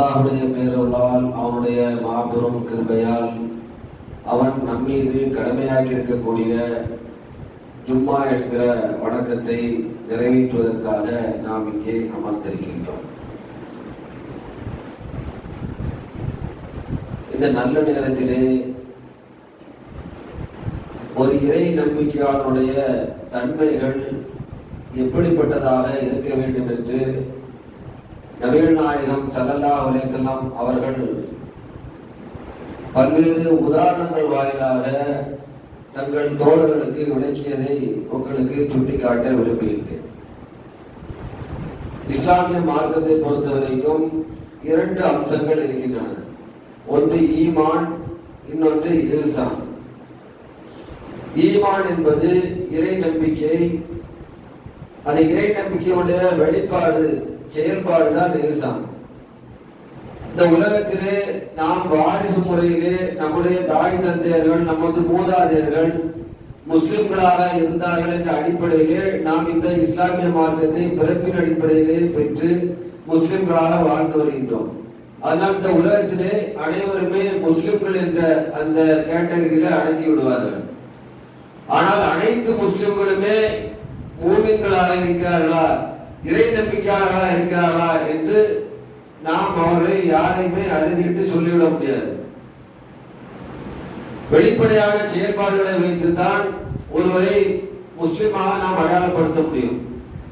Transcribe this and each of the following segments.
அல்லாஹுடைய பேரருளால் அவனுடைய மாபெரும் கிருபையால் அவன் நம்மீது கடமையாகி இருக்கக்கூடிய ஜும்மா என்கிற வணக்கத்தை நிறைவேற்றுவதற்காக நாம் இங்கே அமர்ந்திருக்கின்றோம். இந்த நல்ல நேரத்திலே ஒரு இறை நம்பிக்கையாளனுடைய தன்மைகள் எப்படிப்பட்டதாக இருக்க வேண்டும் என்று நவீன நாயகம் சல்லல்லா அலைஹி அவர்கள் பல்வேறு உதாரணங்கள் வாயிலாக தங்கள் தோழர்களுக்கு விளக்கியதை உங்களுக்கு சுட்டிக்காட்ட விரும்புகின்றேன். இஸ்லாமிய மார்க்கத்தை பொறுத்தவரைக்கும் இரண்டு அம்சங்கள் இருக்கின்றன. ஒன்று ஈமான் இன்னொன்று இல்சாம் ஈமான் என்பது இறை நம்பிக்கை அந்த இறை நம்பிக்கையுடைய வெளிப்பாடு செயல்பாடு தான் இந்த உலகத்திலே நாம் வாரிசு முறையிலே நம்முடைய தாய் தந்தையர்கள் நமது மூதாதையர்கள் முஸ்லிம்களாக இருந்தார்கள் என்ற அடிப்படையிலே நாம் இந்த இஸ்லாமிய மார்க்கத்தை பிறப்பின் அடிப்படையிலே பெற்று முஸ்லிம்களாக வாழ்ந்து வருகின்றோம். அதனால் இந்த உலகத்திலே அனைவருமே முஸ்லிம்கள் என்ற அந்த கேட்டகரியில அடங்கி விடுவார்கள். ஆனால் அனைத்து முஸ்லிம்களுமே மூமின்களாக இருக்கிறார்களா? இறை நம்பிக்கையாளர்களா இருக்கிறார்களா என்று நாம் அவர்களை யாரையுமே அறுதிட்டு சொல்லிவிட முடியாது. வெளிப்படையான செயல்பாடுகளை வைத்துதான் ஒருவரை முஸ்லிமாக நாம் அடையாளப்படுத்த முடியும்.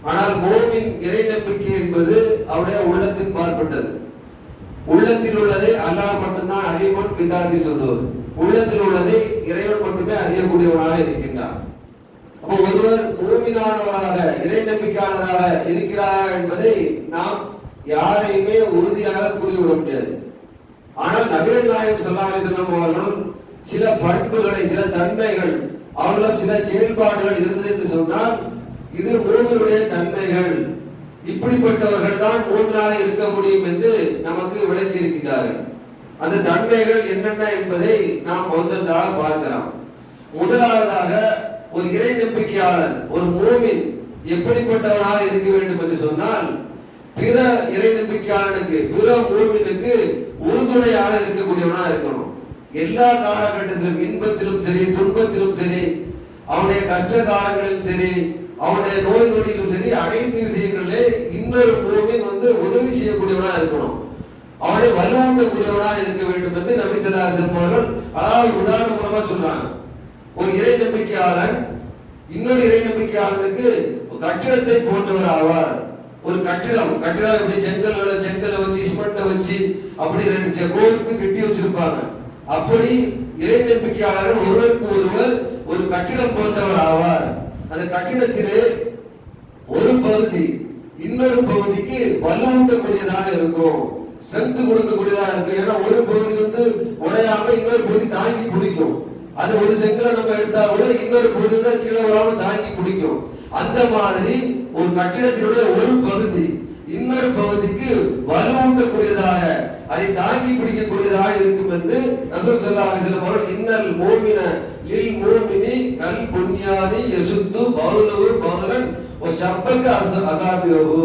ஆனால் மோமின் இறை நம்பிக்கை என்பது அவருடைய உள்ளத்தின் பார்ப்பட்டது. உள்ளத்தில் உள்ளதை அல்லாஹ் மட்டும்தான் அறிவன் பிதாதி சொல்லுவர். உள்ளத்தில் உள்ளதை இறைவன் மட்டுமே அறியக்கூடியவனாக இருக்கின்றான். ஒருவர் மூமினானவராக இறை நம்பிக்கையாளராக இருக்கிறாரா என்பதை நாம் யாரையுமே உறுதியாக கூறிவிட முடியாது. ஆனால் நபீர் நாயகம் சல்லாஹி செல்லம் அவர்களும் சில பண்புகளை சில தன்மைகள் அவர்களும் சில செயல்பாடுகள் இருந்தது என்று சொன்னால் இது மூமினுடைய தன்மைகள். இப்படிப்பட்டவர்கள் தான் மூமினாக இருக்க முடியும் என்று நமக்கு விளக்கி இருக்கின்றார்கள் அந்த தன்மைகள் என்னென்ன என்பதை நாம் ஒன்றொன்றாக பார்க்கலாம். முதலாவதாக ஒரு இறை நம்பிக்கையாளர் ஒரு மூமின் எப்படிப்பட்டவனாக இருக்க வேண்டும் என்று சொன்னால் பிற இறை நம்பிக்கையாளனுக்கு பிற மூமினுக்கு உறுதுணையாக இருக்கக்கூடியவனாக இருக்கணும். எல்லா காலகட்டத்திலும் இன்பத்திலும் சரி துன்பத்திலும் சரி அவனுடைய கஷ்ட காலங்களிலும் சரி அவனுடைய நோய் நொடியிலும் சரி அனைத்து விஷயங்களிலே இன்னொரு பூமியின் வந்து உதவி செய்யக்கூடியவனா இருக்கணும். அவனை வலுவூட்டக்கூடியவனா இருக்க வேண்டும் என்று நபி ஸல்லல்லாஹு அவர்கள் அதாவது உதாரணம் மூலமா சொல்றாங்க. ஒரு இறை நம்பிக்கையாளன் இன்னொரு இறை நம்பிக்கையாளனுக்கு ஒரு கட்டிடத்தை போன்றவர் ஆவார் ஒரு கட்டிடம் கட்டிடம் எப்படி செங்கல்களை செங்கலை வச்சு சிமெண்ட்டை வச்சு அப்படி ரெண்டு கோவிலுக்கு கட்டி வச்சிருப்பாங்க. அப்படி இறை நம்பிக்கையாளர் ஒருவருக்கு ஒருவர் ஒரு கட்டிடம் போன்றவர் ஆவார் அந்த கட்டிடத்திலே ஒரு பகுதி இன்னொரு பகுதிக்கு வலுவூட்டக்கூடியதாக இருக்கும். ஸ்ட்ரென்த் கொடுக்கக்கூடியதாக இருக்கும். ஏன்னா ஒரு பகுதி வந்து உடையாம இன்னொரு பகுதி தாங்கி பிடிக்கும். அது ஒரு செங்கலை நம்ம எடுத்தா கூட இன்னொரு பகுதி தான் கீழே விழாம தாங்கி பிடிக்கும். அந்த மாதிரி ஒரு கட்டிடத்தினுடைய ஒரு பகுதி இன்னொரு பகுதிக்கு வலுவூட்டக்கூடியதாக அதை தாங்கி பிடிக்கக்கூடியதாக இருக்கும் என்று ரசூல் ஸல்லல்லாஹு அலைஹி அவர்கள் இன்னல் மூமின லில் மூமினி கல் புன்யானி யசுத்து பௌலவு பௌலன் ஒரு சப்பக்க அசாபியவு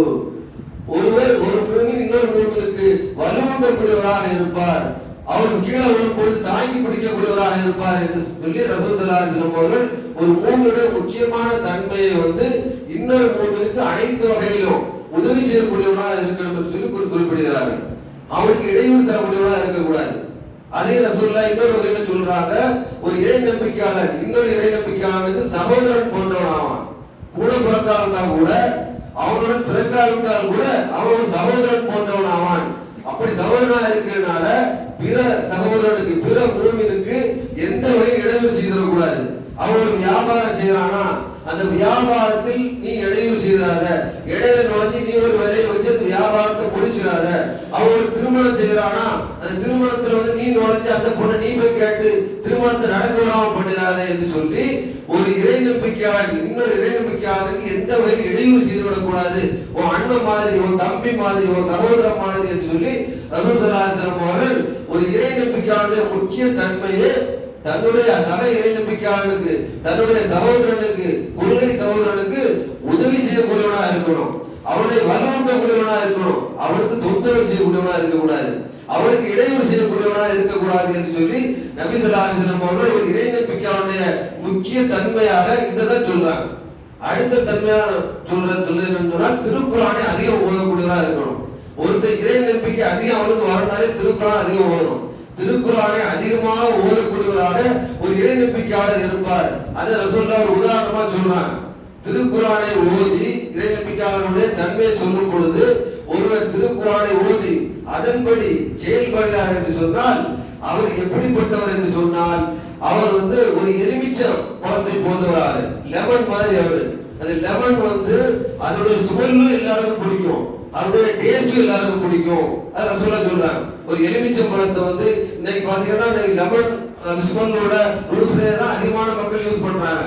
ஒருவர் ஒரு மூமின் இன்னொரு மூமினுக்கு வலுவூட்டக்கூடியவராக இருப்பார். அவருக்கு கீழே விழும்போது தாங்கி பிடிக்கக்கூடியவராக இருப்பார் என்று சொல்லி ரசூல் சலாஹிஸ்லம் அவர்கள் ஒரு மூமினுடைய முக்கியமான தன்மையை வந்து இன்னொரு மூங்கிலுக்கு அனைத்து வகையிலும் உதவி செய்யக்கூடியவனாக இருக்கணும் என்று சொல்லி குறி- குறிப்பிடுகிறார்கள். அவனுக்கு இடையூறு தரக்கூடியவனாக இருக்கக்கூடாது. அதே ரசூல்லா இன்னொரு வகையில சொல்றாங்க ஒரு இறை நம்பிக்கையாளர் இன்னொரு இறை நம்பிக்கையாளனுக்கு சகோதரன் போன்றவனாவான் கூட பிறக்காவிட்டா கூட அவனுடன் பிறக்காவிட்டால் கூட அவன் சகோதரன் போன்றவன் ஆவான். அப்படி சகோதரனா இருக்கிறதுனால பிற சகோதரனுக்கு பிற மூமினுக்கு எந்த வகையில் இடையூறு செய்திடக்கூடாது. அவன் வியாபாரம் செய்யறானா அந்த வியாபாரத்தில் நீ இடையூறு செய்யறாத இடையில நுழைஞ்சு நீ ஒரு வேலையை வச்சு அந்த வியாபாரத்தை முடிச்சிடாத அவன் ஒரு திருமணம் செய்யறானா அந்த திருமணத்துல வந்து நீ நுழைஞ்சு அந்த பொண்ணை நீ போய் கேட்டு திருமணத்தை நடக்க விடாம பண்ணிடாத என்று சொல்லி ஒரு இறை நம்பிக்கையாளர் இன்னொரு இறை நம்பிக்கையாளருக்கு எந்த வகையில் இடையூறு செய்து விடக்கூடாது உன் அண்ணன் மாதிரி உன் தம்பி மாதிரி உன் சகோதரன் மாதிரி என்று சொல்லி ரசூல் சலாஹம் அவர்கள் ஒரு இறை நம்பிக்கையாளருடைய முக்கிய தன்மையே தன்னுடைய சக இறை நம்பிக்கையாளனுக்கு தன்னுடைய சகோதரனுக்கு கொள்கை சகோதரனுக்கு உதவி செய்யக்கூடியவனா இருக்கணும். அவனை வலுவூட்டக்கூடியவனா இருக்கணும். அவனுக்கு தொந்தரவு செய்யக்கூடியவனா இருக்கக்கூடாது. அவனுக்கு இடையூறு செய்யக்கூடியவனா இருக்கக்கூடாது என்று சொல்லி நபி ஸல்லல்லாஹு அவர்கள் ஒரு இறை நம்பிக்கையாளனுடைய முக்கிய தன்மையாக இதை தான் சொல்றாங்க. அடுத்த தன்மையாக சொல்ற சொல்ல சொன்னால் திருக்குறானை அதிகம் ஓதக்கூடியவனா இருக்கணும். ஒருத்தர் இறை நம்பிக்கை அதிகம் அவனுக்கு வரனாலே திருக்குறான் அதிகம் ஓதணும் திருக்குறானை அதிகமாக ஓதக்கூடியவராக ஒரு இறை நம்பிக்கையாளர் இருப்பார். அதை ரசூல்லா ஒரு உதாரணமா சொல்றாங்க. திருக்குறானை ஓதி இறை நம்பிக்கையாளருடைய தன்மையை சொல்லும் பொழுது ஒருவர் திருக்குறானை ஓதி அதன்படி செயல்படுகிறார் என்று சொன்னால் அவர் எப்படிப்பட்டவர் என்று சொன்னால் அவர் வந்து ஒரு எலுமிச்சம் பழத்தை போன்றவராக லெமன் மாதிரி அவர். அது லெமன் வந்து அதோட சுவல்லும் எல்லாருக்கும் பிடிக்கும். அதோட டேஸ்டும் எல்லாருக்கும் பிடிக்கும். அதை சொல்ல சொல்றாங்க. ஒரு எலுமிச்சம் பழத்தை வந்து இன்னைக்கு பாத்தீங்கன்னா லெமன் ஸ்மெல்லோட ஒரு ஸ்ப்ரே தான் அதிகமான மக்கள் யூஸ் பண்றாங்க.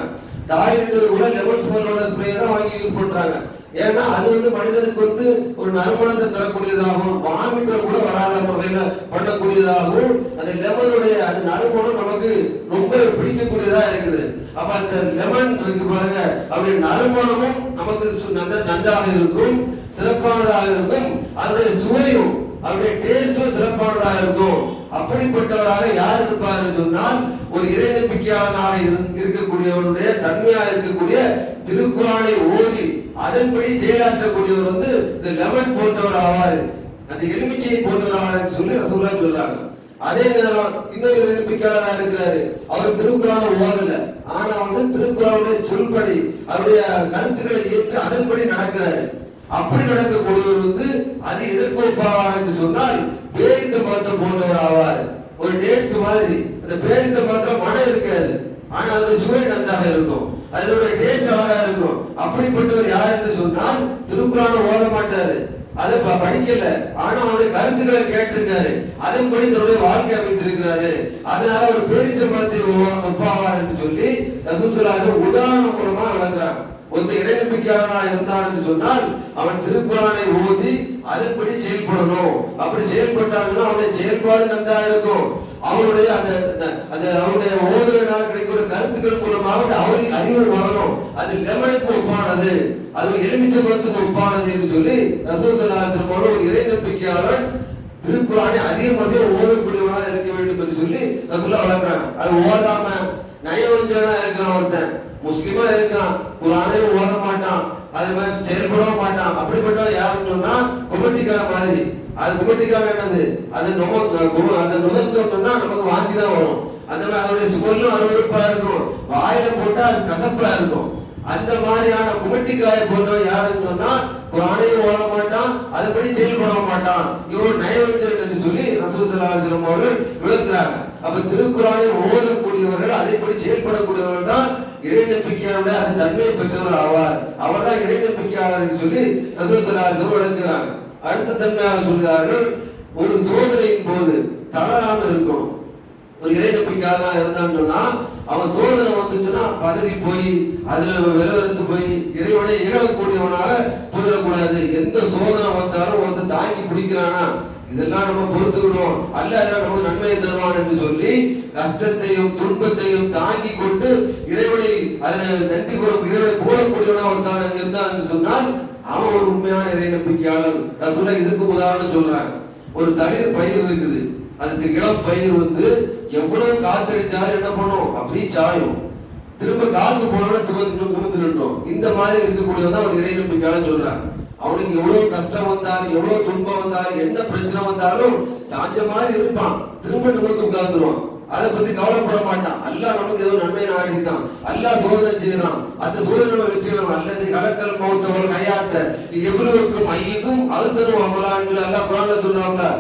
டாய்லெட் கூட லெமன் ஸ்மெல்லோட ஸ்ப்ரே தான் வாங்கி யூஸ் பண்றாங்க. ஏன்னா அது வந்து மனிதனுக்கு வந்து ஒரு நறுமணத்தை தரக்கூடியதாகவும் வாமிட்டல் கூட வராத வகையில பண்ணக்கூடியதாகவும் அந்த லெமனுடைய அந்த நறுமணம் நமக்கு ரொம்ப பிடிக்கக்கூடியதா இருக்குது. அப்ப அந்த லெமன் இருக்கு பாருங்க அப்படி நறுமணமும் நமக்கு நல்ல நன்றாக இருக்கும். சிறப்பானதாக இருக்கும். அதனுடைய சுவையும் அவருடைய டேஸ்டும் சிறப்பானதாக இருக்கும் அப்படிப்பட்டவராக யார் இருப்பார் என்று சொன்னால் ஒரு இறை நம்பிக்கையாளனாக இரு- இருக்கக்கூடியவனுடைய தன்மையாக இருக்கக்கூடிய திருக்குறானை ஓதி அதன்படி செயலாற்றக்கூடியவர் வந்து இந்த லெமன் போன்றவர் ஆவார். அந்த எலுமிச்சையை போன்றவர் ஆவார் சொல்லி ரசூல்லா சொல்றாங்க. அதே நேரம் இன்னொரு இறை நம்பிக்கையாளராக இருக்கிறாரு. அவர் திருக்குறான ஓதல. ஆனா வந்து திருக்குறானுடைய சொல்படி அவருடைய கருத்துக்களை ஏற்று அதன்படி நடக்கிறாரு. அப்படி நடக்கக்கூடியவர் வந்து அது எதற்கு என்று சொன்னால் பேரித்த மரத்தை போன்றவர் ஆவார். ஒரு டேட்ஸ் மாதிரி. அந்த பேரித்த மரத்துல மனம் இருக்காது. ஆனா அதோட சுவை நன்றாக இருக்கும். அதோட டேஸ்ட் அழகா இருக்கும். அப்படிப்பட்டவர் யார் என்று சொன்னால் திருக்குறான ஓத மாட்டாரு. அதை ப- படிக்கல. ஆனா அவருடைய கருத்துக்களை கேட்டிருக்காரு. அதன்படி தன்னுடைய வாழ்க்கை அமைத்திருக்கிறாரு. அதனால ஒரு பேரிச்ச மரத்தை ஒப்பாவார் என்று சொல்லி ரசூத்துலாக உதாரணம் மூலமா ஒருத்த இறைநம்பிக்கையாளனா இருந்தான் என்று சொன்னால் அவன் திருக்குறானை ஓதி அதன்படி செயல்படணும். அப்படி செயல்பட்டாங்கன்னா அவனுடைய செயல்பாடு நன்றா இருக்கும். அவனுடைய அந்த அந்த- அவருடைய அவனுடைய ஓதுவனால் கிடைக்கிற கருத்துக்கள் மூலமாக அவரின் அறிவு வளரும் அது லெமனுக்கு ஒப்பானது. அது எலுமிச்சம்பழத்துக்கு ஒப்பானது என்று சொல்லி ரசூத்தலாத்திரம் ஒரு இறை நம்பிக்கையாளன் திருக்குறானை அதிகமாக ஓதக்கூடியவனாக இருக்க வேண்டும் என்று சொல்லி ரசூல்லா வளர்க்குறான். அது ஓதாம நயவஞ்சனா இருக்கிறான் ஒருத்தன். முஸ்லீமா இருக்கான் குரானே ஓத மாட்டான் அது மாதிரி செயல்படவும் மாட்டான். அப்படிப்பட்டவன் யாருன்னு சொன்னா குமட்டிக்கார மாதிரி. அது குமட்டிக்கார என்னது? அது நம்ம அந்த நுகர்ந்தோம்னா நமக்கு வாந்தி தான் வரும். அந்த மாதிரி அவருடைய சுகலும் அருவறுப்பா இருக்கும். வாயில போட்டா அது கசப்பா இருக்கும். அந்த மாதிரியான குமட்டிக்காய போன்றவன் யாருன்னு சொன்னா குரானையும் ஓட மாட்டான் அதுபடி செயல்பட மாட்டான். இவர் நயவஞ்சன் என்று சொல்லி ரசூசலாசிரம் அவர்கள் விளக்குறாங்க. அப்ப திருக்குறானை ஓதக்கூடியவர்கள் அதேபடி செயல்படக்கூடியவர்கள் தான் இறை நம்பிக்கையோட அந்த தன்மையை பெற்றவர் ஆவார். அவர் தான் இறை நம்பிக்கையாளர் சொல்லி ரசூசலாசிரம் வழங்குகிறாங்க அடுத்த தன்மையாக சொல்கிறார்கள் ஒரு சோதனையின் போது தளராமல் இருக்கணும். ஒரு இறை நம்பிக்கையாளராக இருந்தான்னா அவன் சோதனை வந்துச்சுன்னா பதறி போய் அதுல வெறுவெறுத்து போய் இறைவனை இறவக்கூடியவனாக போயிடக்கூடாது எந்த சோதனை வந்தாலும் ஒருத்தர் தாங்கி பிடிக்கிறானா? இதெல்லாம் நம்ம பொறுத்துக்கணும் அல்ல அதெல்லாம் நமக்கு நன்மையை தருவான் என்று சொல்லி கஷ்டத்தையும் துன்பத்தையும் தாங்கி கொண்டு இறைவனை அதில் நன்றி கூற இறைவனை போடக்கூடியவனா ஒருத்தான் இருந்தான் என்று சொன்னால் அவன் ஒரு உண்மையான இறை நம்பிக்கையாளர் சொல்ல இதுக்கு உதாரணம் சொல்றாங்க ஒரு தளிர் பயிர் இருக்குது. அதுக்கு இளம் பயிர் வந்து எவ்வளவு காத்தடிச்சாலும் என்ன பண்ணும்? அப்படியே சாயும். திரும்ப காத்து போனோட திரும்ப நிமிர்ந்து நின்றோம். இந்த மாதிரி இருக்கக்கூடியவன் தான் ஒரு இறை நம்பிக்கையாளர் சொல்றாங்க அவனுக்கு எவ்வளவு கஷ்டம் வந்தாலும் எவ்வளவு துன்பம் வந்தாலும் என்ன பிரச்சனை வந்தாலும் சாஞ்ச மாதிரி இருப்பான். திரும்ப நம்ம உட்கார்ந்துருவான். அதை பத்தி கவலைப்பட மாட்டான். அல்லா நமக்கு ஏதோ நன்மை நாடித்தான் இருக்கான் சோதனை செய்யறான் அந்த சோதனை நம்ம வெற்றிடும் அல்லது கலக்கல் மௌத்தவள் கையாத்த எவ்வளவுக்கும் ஐயுக்கும் அவசரம் அமலான்கள் அல்லாஹ் குரான்ல சொல்றாங்களா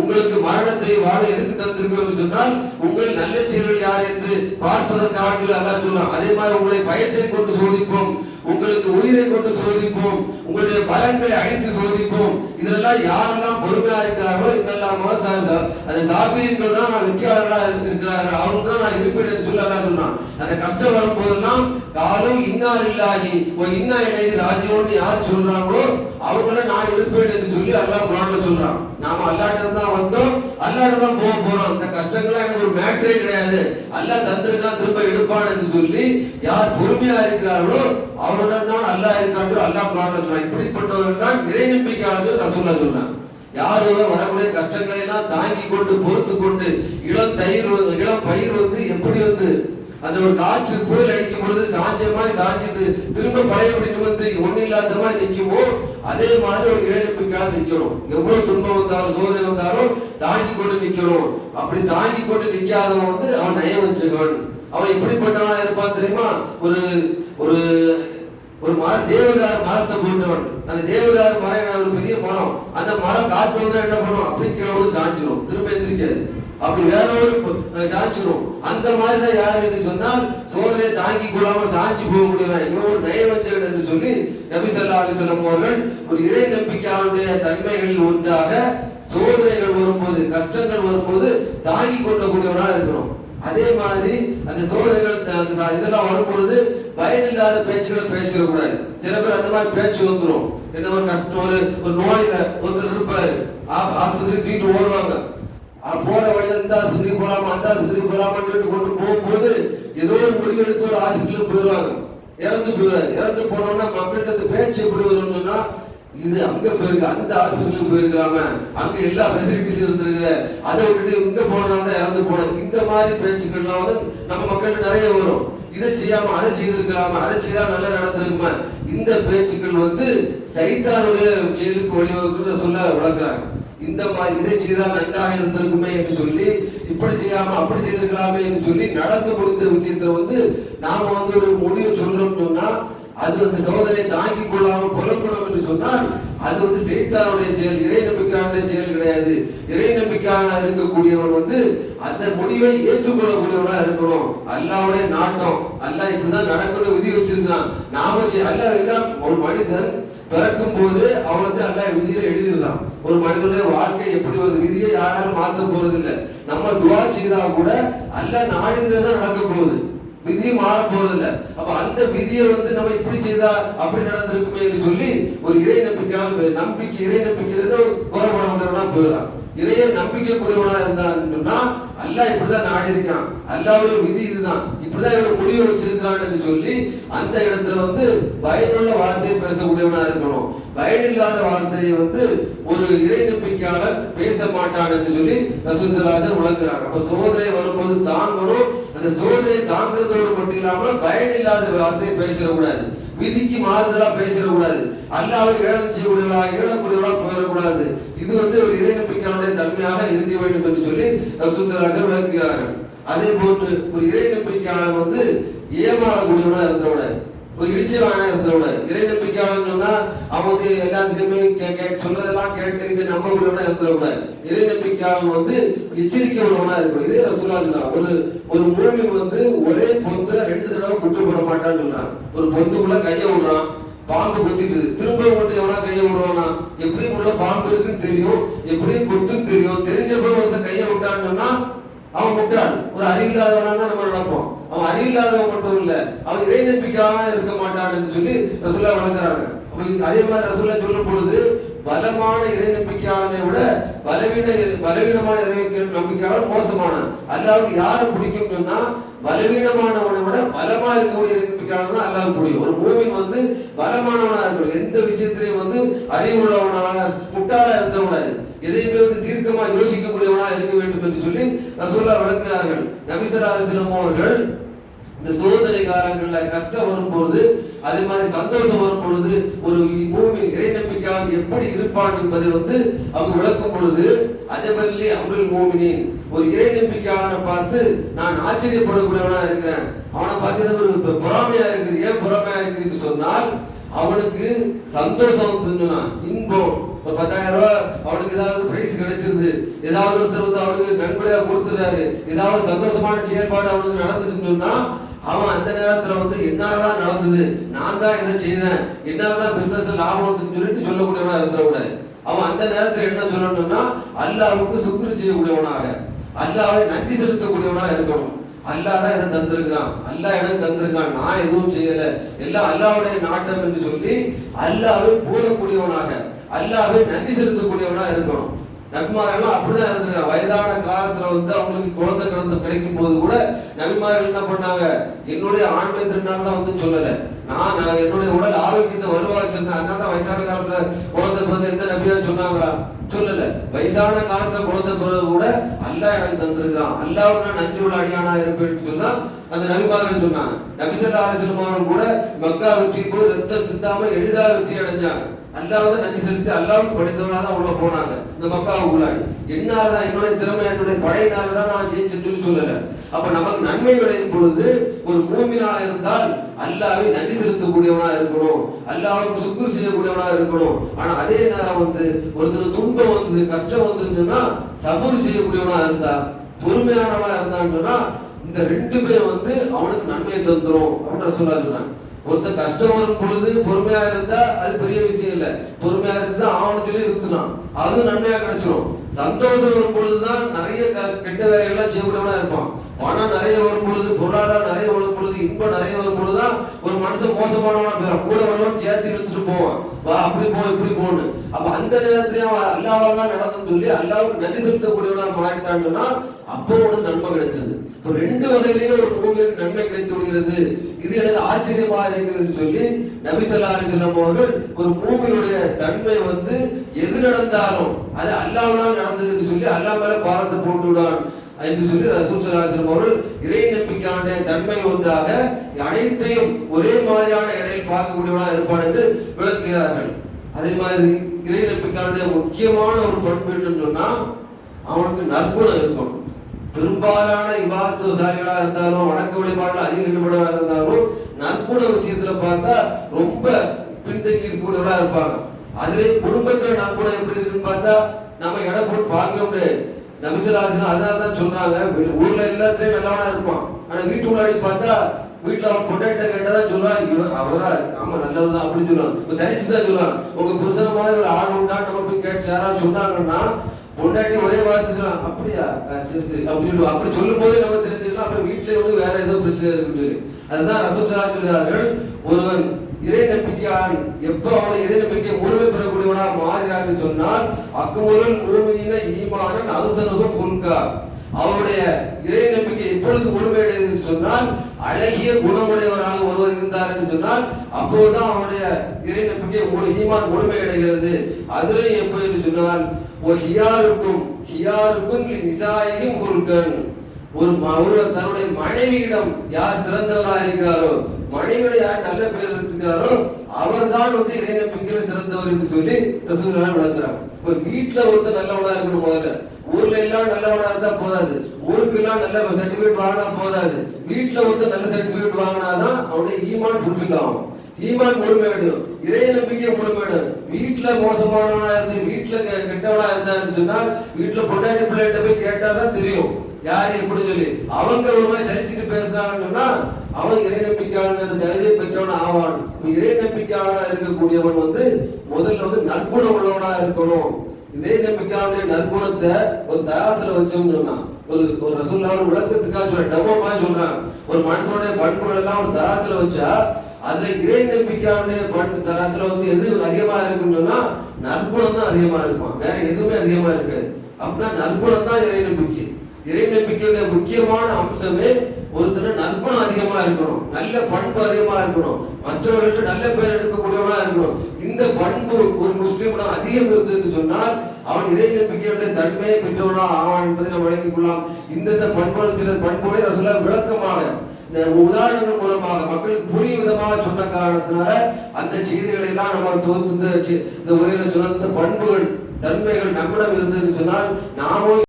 உங்களுக்கு மரணத்தை வாழ எதுக்கு தந்திருக்கோம் சொன்னால் உங்கள் நல்ல செயல்கள் யார் என்று பார்ப்பதற்காக அல்லாஹ் சொல்றான். அதே மாதிரி உங்களை பயத்தை கொண்டு சோதிப்போம். உங்களுக்கு உயிரை கொண்டு சோதிப்போம் உங்களுடைய பலன்களை அழித்து சோதிப்போம். இதெல்லாம் யாரெல்லாம் பொறுமையா இருக்கிறார்களோ இதெல்லாம் அந்த சாபிரின்கள் தான் நான் வெற்றியாளர்களா இருக்கிறார்கள் அவங்க தான் நான் இருப்பேன் என்று சொல்ல சொன்னான். அந்த கஷ்டம் வரும்போதெல்லாம் காலும் இன்னார் இல்லாகி ஓ இன்னா இணைந்து ராஜ்யோன்னு யார் சொல்றாங்களோ அவங்கள நான் இருப்பேன் என்று சொல்லி அல்லாஹ் குரான்ல சொல்றான். நாம அல்லாட்ட தான் வந்தோம் அல்லாட தான் போக போறோம். இந்த கஷ்டங்கள்லாம் எனக்கு ஒரு மேட்டரே கிடையாது. அல்லா தந்திருக்கான் திரும்ப எடுப்பான் என்று சொல்லி யார் பொறுமையா இருக்கிறார்களோ அவருடன் தான் அல்லா இருக்கான். அல்லாஹ் குரான் சொல்றான் இப்படிப்பட்டவர்கள் தான் இறை நம்பிக்கையாளர்கள் ரசூல்லா சொல்றான் யார் வரக்கூடிய கஷ்டங்களை எல்லாம் தாங்கி கொண்டு பொறுத்து கொண்டு இளம் தயிர் வந்து இளம் பயிர் வந்து எப்படி வந்து அந்த ஒரு காற்று புயல் அடிக்கும் பொழுது சாஞ்ச மாதிரி சாஞ்சிட்டு திரும்ப பழையபடி நிமிர்ந்து ஒண்ணு இல்லாத மாதிரி நிற்குமோ அதே மாதிரி ஒரு இடைநம்பிக்கையாக நிற்கிறோம். எவ்வளவு துன்பம் வந்தாலும் சோதனை வந்தாலும் தாங்கி கொண்டு நிற்கிறோம். அப்படி தாங்கி கொண்டு நிற்காதவன் வந்து அவன் நயம் அவன் இப்படிப்பட்டவனா இருப்பான் தெரியுமா? ஒரு ஒரு ஒரு மர தேவதார மரத்தை போட்டவன் அந்த தேவதார மரம் ஒரு பெரிய மரம். அந்த மரம் காத்து வந்தா என்ன பண்ணும்? அப்படி கிழவு சாஞ்சிரும். திரும்ப எந்திரிக்காது. அப்படி வேற சாஞ்சிடும் அந்த மாதிரி தான் யார் என்று சொன்னால் சோதனை தாங்கி கொள்ளாம சாஞ்சி போக முடியலாம் இவன் ஒரு நயவஞ்சகன் என்று சொல்லி நபி ஸல்லல்லாஹு அலைஹி அவர்கள் ஒரு இறை நம்பிக்கையாளுடைய தன்மைகளில் ஒன்றாக சோதனைகள் வரும்போது கஷ்டங்கள் வரும்போது தாங்கி கொள்ளக்கூடியவனா இருக்கணும். அதே மாதிரி அந்த சோதனைகள் அந்த இதெல்லாம் வரும்பொழுது பயனில்லாத பேச்சுகளை பேசிடக்கூடாது. சில பேர் அந்த மாதிரி பேச்சு வந்துடும் என்ன ஒரு கஷ்டம் ஒரு ஒரு நோயில ஒருத்தர் இருப்பாரு. ஆஸ்பத்திரி தூக்கிட்டு ஓடுவாங்க. போற வழியில இந்த ஆஸ்பத்திரிக்கு போலாமா அந்த ஆஸ்பத்திரிக்கு போலாமான்னு சொல்லிட்டு கொண்டு போகும்போது ஏதோ ஒரு முடிவு எடுத்து ஒரு ஆஸ்பத்திரியில போயிடுவாங்க இறந்து போயிடுறாரு இறந்து போனோம்னா மக்கள்கிட்ட அந்த பேச்சு எப்படி வரும்னா இது அங்க போயிருக்கு அந்த ஹாஸ்பிட்டலுக்கு போயிருக்காம அங்க எல்லா ஃபெசிலிட்டிஸ் இருந்திருக்குது அதை விட்டுட்டு இங்க போனனால இறந்து போனோம் இந்த மாதிரி பேச்சுக்கள்லாம் வந்து நம்ம மக்கள்கிட்ட நிறைய வரும். இதை செய்யாம அதை செய்திருக்கலாமா அதை செய்தா நல்லா நடந்திருக்குமா. இந்த பேச்சுக்கள் வந்து சைத்தாருடைய செயலுக்கு வழிவகுக்குன்னு சொல்ல விளக்குறாங்க. இந்த மாதிரி இதை செய்தால் நன்றாக இருந்திருக்குமே என்று சொல்லி இப்படி செய்யாம அப்படி செய்திருக்கலாமே என்று சொல்லி நடந்து முடிந்த விஷயத்துல வந்து நாம வந்து ஒரு முடிவை சொல்றோம்னு சொன்னா அது அந்த சோதனை தாங்கிக் கொள்ளாம புலப்படும் என்று சொன்னால் அது வந்து செய்தாருடைய செயல் இறை நம்பிக்கையான செயல் கிடையாது. இறை நம்பிக்கையாக இருக்கக்கூடியவன் வந்து அந்த முடிவை ஏற்றுக்கொள்ளக்கூடியவனா இருக்கணும். அல்லாவுடைய நாட்டம். அல்லா இப்படிதான் நடக்கணும் விதி வச்சிருக்கான் நாம செய்- அல்லாஹ் எல்லாம் ஒரு மனிதன் பிறக்கும் போது அவனுக்கு அல்லா விதியில எழுதிடலாம் ஒரு மனிதனுடைய வாழ்க்கை எப்படி ஒரு விதியை யாராலும் மாற்ற போறது இல்லை நம்ம துவா செய்தா கூட அல்லாஹ் நாடிந்ததான் நடக்க போகுது. விதி மாற போறதில்ல அப்ப அந்த விதியை வந்து நம்ம இப்படி செய்தா அப்படி நடந்திருக்குமே என்று சொல்லி ஒரு இறை நம்பிக்கையான போய் நம்பிக்கை இறை நம்பிக்கையில குறைபட முடியவனா போயிடலாம் இறைய நம்பிக்கை கூடியவனா இருந்தான்னு சொன்னா அல்லா இப்படிதான் நாடி இருக்கான். அல்லாவுடைய விதி இதுதான். இப்படிதான் இவனை முடிவு வச்சிருக்கிறான் என்று சொல்லி அந்த இடத்துல வந்து பயனுள்ள வார்த்தையை பேசக்கூடியவனா இருக்கணும். பயனில்லாத வார்த்தையை வந்து ஒரு இறை நம்பிக்கையாளர் பேச மாட்டான் என்று சொல்லி ரசூலுல்லாஹி விளக்குறாங்க. அப்ப சோதனை வரும்போது தாங்கணும். அந்த சோதனை தாங்குறதோடு மட்டும் இல்லாமல் பயனில்லாத வார்த்தையை பேசிடக்கூடாது. விதிக்கு மாறுதலா பேசிடக்கூடாது. அல்லாவை ஏழம் செய்யக்கூடியவளா ஏழக்கூடியவளா போயிடக்கூடாது. இது வந்து ஒரு இறை நம்பிக்கையாளுடைய தன்மையாக இருக்க வேண்டும் என்று சொல்லி ரசூலுல்லாஹி விளக்குகிறார்கள். அதே போன்று ஒரு இறை நம்பிக்கையாளர் வந்து ஏமாறக்கூடியவனா இருந்தக்கூடாது ஒரு இடிச்சவானா இருந்தவிட இறை நம்பிக்கையாளர் சொன்னா அவங்க எல்லாத்துக்குமே சொல்றதெல்லாம் கேட்டு நம்பக்கூடியவனா இருந்தவிட இறை நம்பிக்கையாளன் வந்து எச்சரிக்கை உள்ளவனா இருக்கணும். இதே ரசூலா ஒரு ஒரு மூமின் வந்து ஒரே பொந்துல ரெண்டு தடவை குட்டு போட மாட்டான்னு சொல்றான். ஒரு பொந்துக்குள்ள கைய விடுறான் பாம்பு கொத்திக்குது. திரும்ப மட்டும் எவனா கைய விடுவானா எப்படி உள்ள பாம்பு இருக்குன்னு தெரியும் எப்படி கொத்துன்னு தெரியும். தெரிஞ்சப்ப ஒருத்தன் கைய விட்டான்னு சொன்னா அவன் விட்டான் ஒரு அறிவில்லாதவனா தான் நம்ம நடப்போம் அவன் அறிவில்லாதவன் மட்டும் இல்ல அவன் இறை நம்பிக்கையாக இருக்க மாட்டான்னு சொல்லி ரசூல்லா வழங்குறாங்க அதே மாதிரி ரசூல்லா சொல்லும் பொழுது பலமான இறை நம்பிக்கையாளனை விட பலவீன பலவீனமான இறை நம்பிக்கையாளர் மோசமான அல்லாவுக்கு யாரை பிடிக்கும் சொன்னா பலவீனமானவனை விட பலமா இருக்கக்கூடிய இறை நம்பிக்கையாளர் தான் அல்லாவுக்கு பிடிக்கும் ஒரு மூவின் வந்து பலமானவனா இருக்கணும். எந்த விஷயத்திலையும் வந்து அறிவுள்ளவனாக முட்டாளா இருந்தவனாது எதையுமே வந்து தீர்க்கமா யோசிக்கக்கூடியவனா இருக்க வேண்டும் என்று சொல்லி ரசூல்லா விளக்குகிறார்கள் நபிசர் அலிஸ்லம் அவர்கள் இந்த சோதனை காலங்கள்ல கஷ்டம் வரும்பொழுது அதே மாதிரி சந்தோஷம் வரும் பொழுது ஒரு பூமி இறை நம்பிக்கையாக எப்படி இருப்பான் என்பதை வந்து அவங்க விளக்கும் பொழுது மாதிரி அம்ருல் மூமினின் ஒரு இறை நம்பிக்கையான பார்த்து நான் ஆச்சரியப்படக்கூடியவனா இருக்கிறேன். அவனை பார்த்து ஒரு பொறாமையா இருக்குது. ஏன் பொறாமையா இருக்குதுன்னு சொன்னால் அவனுக்கு சந்தோஷம் வந்துன்னா இன்பம். ஒரு பத்தாயிரம் ரூபாய் அவனுக்கு ஏதாவது பிரைஸ் கிடைச்சிருது. ஏதாவது ஒருத்தர் வந்து அவனுக்கு நன்கொடையா கொடுத்துறாரு ஏதாவது சந்தோஷமான செயல்பாடு அவனுக்கு நடந்துச்சுன்னு சொன்னா அவன் அந்த நேரத்துல வந்து என்னதான் நடந்தது? நான் தான் இதை செய்தேன். என்னதான் பிசினஸ் லாபம் சொல்லிட்டு சொல்லக்கூடியவனா இருந்துடக்கூடாது அவன் அந்த நேரத்துல என்ன சொல்லணும்னா அல்லாவுக்கு சுக்குரு செய்யக்கூடியவனாக. அல்லாவை நன்றி செலுத்தக்கூடியவனா இருக்கணும். அல்லா தான் இதை தந்திருக்கிறான். அல்லாஹ் எனக்கு தந்திருக்கான். நான் எதுவும் செய்யல. எல்லாம் அல்லாவுடைய நாட்டம் என்று சொல்லி அல்லாவை போடக்கூடியவனாக அல்லாவை நன்றி செலுத்தக்கூடியவனா இருக்கணும். நபிமார்கள் அப்படிதான் இருந்தது. வயதான காலத்துல வந்து அவங்களுக்கு குழந்தை கிடந்து கிடைக்கும் போது கூட நபிமார்கள் என்ன பண்ணாங்க? என்னுடைய ஆண்மை திருநாள் தான் வந்து சொல்லல. நான் நான் என்னுடைய உடல் ஆரோக்கியத்தை வலுவாச்சிருந்தேன் அதனால தான் வயசான காலத்துல குழந்தை பிறந்த எந்த நபியா சொன்னாங்களா? சொல்லல. வயசான காலத்துல குழந்தை பிறகு கூட அல்லாஹ் எனக்கு தந்திருக்கிறான். அல்லாவுக்கு நான் நன்றி உள்ள அடியானா இருப்பேன்னு சொன்னா அந்த நபிமார்கள் சொன்னாங்க. நபிசல்லா அலிஸ்லம் கூட மக்கா வெற்றி போய் ரத்த சிந்தாம எளிதாக வெற்றி அடைஞ்சாங்க. அல்லாவது நன்றி செலுத்தி அல்லாவுக்கு படித்தவனாக தான் உள்ள போனாங்க. இந்த மக்காவுக்கு உள்ளாடி. என்னாலதான் என்னுடைய திறமை என்னுடைய படையினால தான் நான் ஜெயிச்சேன்னு சொல்லல. அப்ப நமக்கு நன்மை விளையும் பொழுது ஒரு மூமினா இருந்தால் அல்லாவை நன்றி செலுத்தக்கூடியவனா இருக்கணும். அல்லாவுக்கு சுக்குர் செய்யக்கூடியவனா இருக்கணும். ஆனா அதே நேரம் வந்து ஒருத்தர் துன்பம் வந்து கஷ்டம் வந்துருந்துன்னா சபூர் செய்யக்கூடியவனா இருந்தா பொறுமையானவனா இருந்தான்னு இந்த ரெண்டு பேர் வந்து அவனுக்கு நன்மையை தந்துரும் அப்படின்னு சொல்லாதுன்னா ஒருத்த கஷ்டம் வரும் பொழுது பொறுமையா இருந்தா அது பெரிய விஷயம் இல்ல. பொறுமையா இருந்தா அவனுக்கு சொல்லி அது அதுவும் நன்மையா கிடைச்சிரும். சந்தோஷம் வரும் பொழுதுதான் நிறைய க- கெட்ட வேலைகள்லாம் செய்யக்கூடியவனா இருப்பான். பணம் நிறைய வரும் பொழுது பொருளாதாரம் நிறைய வரும் பொழுது இன்பம் நிறைய வரும் பொழுதுதான் ஒரு மனுஷன் மோசமானவனா போயிடும். கூட வரலாம் சேர்த்து இழுத்துட்டு போவான். வா அப்படி போ இப்படி போன்னு. அப்ப அந்த நேரத்திலயும் அவன் அல்லாவெல்லாம் தான் நடந்துன்னு சொல்லி அல்லாவுக்கு நன்றி செலுத்தக்கூடியவனா மாறிட்டாங்கன்னா அப்போ உனக்கு நன்மை கிடைச்சது இப்போ ரெண்டு வகையிலேயே ஒரு மூவிலுக்கு நன்மை கிடைத்து விடுகிறது இது எனக்கு ஆச்சரியமா இருக்குதுன்னு சொல்லி நபி செல்லும் அவர்கள் ஒரு மூவிலுடைய தன்மை வந்து எது நடந்தாலும் அது அல்லாஹ்வால் நடந்ததுன்னு சொல்லி அல்லா மேல பாரத்தை போட்டு விடான் என்று சொல்லி ரசூல் ஸல்லல்லாஹு அலைஹி அவர்கள் இறை நம்பிக்கையான தன்மை ஒன்றாக அனைத்தையும் ஒரே மாதிரியான இடையில் பார்க்கக்கூடியவனாக இருப்பான் என்று விளக்குகிறார்கள். அதே மாதிரி இறை நம்பிக்கையான முக்கியமான ஒரு பண்பு என்னன்னு சொன்னா அவனுக்கு நற்குணம் இருக்கணும். பெரும்பாலான விவாதத்துசாரிகளா இருந்தாலும் வணக்க வழிபாட்டில் அதிக ஈடுபாடுகளா இருந்தாலும் நற்குண விஷயத்துல பார்த்தா ரொம்ப பின்தங்கி இருக்கக்கூடியவர்களா இருப்பாங்க. அதுல குடும்பத்துல நற்குணம் எப்படி இருக்குன்னு பார்த்தா நம்ம இடம் போட்டு பார்க்க முடியாது. நபிசராசன் அதனால தான் சொல்றாங்க ஊர்ல எல்லாத்துலயும் நல்லவனா இருப்பான். ஆனா வீட்டு உள்ளாடி பார்த்தா வீட்டுல அவன் பொண்டாட்ட கேட்டதான் சொல்லுவான் இவன் அவரா ஆமா நல்லதுதான் அப்படின்னு சொல்லுவான். சரிச்சுதான் தான் சொல்லுவான். உங்க புருஷன மாதிரி ஒரு ஆள் உண்டா நம்ம போய் கேட்டு யாராவது சொன்னாங்கன்னா பொண்டாட்டி ஒரே வார்த்தை சொல்லலாம் அப்படியா சரி சரி. அப்படி அப்படி சொல்லும் போதே நம்ம தெரிஞ்சுக்கலாம். அப்ப வீட்டுல வந்து வேற ஏதோ பிரச்சனை இருக்குன்னு சொல்லி. அதுதான் ரசூசலா சொல்கிறார்கள் ஒருவன் இறை நம்பிக்கையான் எப்போ அவனை இறை நம்பிக்கை முழுமை பெறக்கூடியவனா மாறினான்னு சொன்னால் அக்குமுருள் முழுமையின ஈமானன் அனுசனுகம் குல்கா அவருடைய இறை நம்பிக்கை எப்பொழுது முழுமையடைந்து சொன்னால் அழகிய குணமுடையவராக ஒருவர் இருந்தார் என்று சொன்னால் அப்போதுதான் அவனுடைய இறை நம்பிக்கை ஒரு ஈமான் முழுமையடைகிறது அதுவே எப்போ என்று சொன்னால் ஒரு ஹியாருக்கும் ஹியாருக்கும் நிசாயும் குல்கன் ஒரு ஒருவர் தன்னுடைய மனைவியிடம் யார் சிறந்தவராக இருக்கிறாரோ மனைவியோட யார் நல்ல பேர் இருக்கிறாரோ அவர்தான் வந்து இறை நம்பிக்கையில் சிறந்தவர் என்று சொல்லி ரசூலுல்லாஹ் விளக்குறாங்க. இப்ப வீட்டுல ஒருத்தர் நல்லவனா இருக்கணும் முதல்ல. ஊர்ல எல்லாம் நல்லவனா இருந்தா போதாது. ஊருக்கு எல்லாம் நல்ல சர்டிபிகேட் வாங்கினா போதாது. வீட்டில் வந்து நல்ல சர்டிபிகேட் வாங்கினாதான் அவனுடைய ஈமான் ஃபுல்ஃபில் ஆகும். ஈமான் முழுமையிடும் இறை நம்பிக்கை முழுமையிடும் வீட்டில் மோசமானவனா இருந்து வீட்டில் கெட்டவனா இருந்தாருன்னு சொன்னால் வீட்டில் பொண்டாட்டி பிள்ளைகிட்ட போய் கேட்டாதான் தெரியும். யார் எப்படி சொல்லி? அவங்க ஒரு மாதிரி சரிச்சுட்டு பேசுறாங்கன்னா அவன் இறை நம்பிக்கையான தைரிய பெற்றவன் ஆவான். இறை நம்பிக்கையான இருக்கக்கூடியவன் வந்து முதல்ல வந்து நற்குணம் உள்ளவனா இருக்கணும். இதே நம்பிக்கையான நற்குணத்தை ஒரு தராசுல வச்சோம்னு சொன்னான். ஒரு ஒரு ரசூல்லாவோட விளக்கத்துக்காக சொல்ற டபோ சொல்றான் ஒரு மனுஷனுடைய பண்புகள் எல்லாம் ஒரு தராசுல வச்சா அதுல இறை நம்பிக்கையான பண்பு தராசுல வந்து எது அதிகமா இருக்குன்னு சொன்னா நற்குணம் தான் அதிகமா இருப்பான் வேற எதுவுமே அதிகமா இருக்காது. அப்படின்னா நற்குணம் தான் இறை நம்பிக்கை. இறை நம்பிக்கையுடைய முக்கியமான அம்சமே ஒருத்தர் நற்குணம் அதிகமா இருக்கணும். நல்ல பண்பு அதிகமா இருக்கணும். மற்றவர்கள்ட்ட நல்ல பேர் எடுக்கக்கூடியவனா இருக்கணும். இந்த பண்பு ஒரு முஸ்லீம்னா அதிகம் இருந்ததுன்னு சொன்னால் அவன் இறை நம்பிக்கையுடைய தன்மையை பெற்றவனா ஆவான் என்பதை நாம் விளங்கிக் கொள்ளலாம். இந்தந்த பண்புகள் சில பண்புகளை ரசூலா விளக்கமாக இந்த உதாரணங்கள் மூலமாக மக்களுக்கு புரிய விதமாக சொன்ன காரணத்தினால அந்த செய்திகளை எல்லாம் நம்ம தொகுத்து இந்த இந்த உரையில சொன்ன பண்புகள் தன்மைகள் நம்மிடம் இருந்ததுன்னு சொன்னால் நாமும்